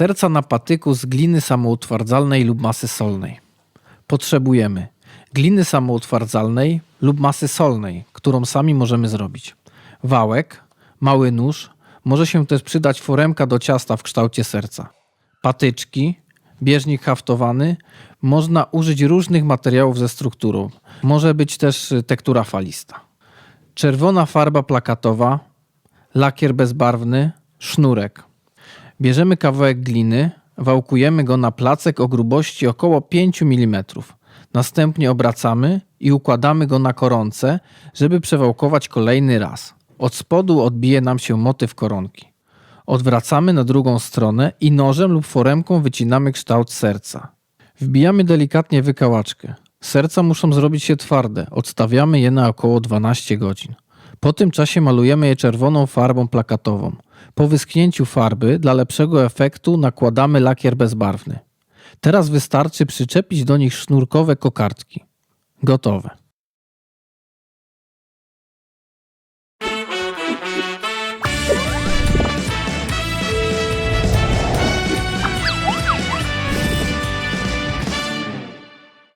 Serca na patyku z gliny samoutwardzalnej lub masy solnej. Potrzebujemy gliny samoutwardzalnej lub masy solnej, którą sami możemy zrobić. Wałek, mały nóż, może się też przydać foremka do ciasta w kształcie serca. Patyczki, bieżnik haftowany, można użyć różnych materiałów ze strukturą. Może być też y, tektura falista. Czerwona farba plakatowa, lakier bezbarwny, sznurek. Bierzemy kawałek gliny, wałkujemy go na placek o grubości około 5 mm. Następnie obracamy i układamy go na koronce, żeby przewałkować kolejny raz. Od spodu odbije nam się motyw koronki. Odwracamy na drugą stronę i nożem lub foremką wycinamy kształt serca. Wbijamy delikatnie wykałaczkę. Serca muszą zrobić się twarde. Odstawiamy je na około 12 godzin. Po tym czasie malujemy je czerwoną farbą plakatową. Po wyschnięciu farby dla lepszego efektu nakładamy lakier bezbarwny. Teraz wystarczy przyczepić do nich sznurkowe kokardki. Gotowe.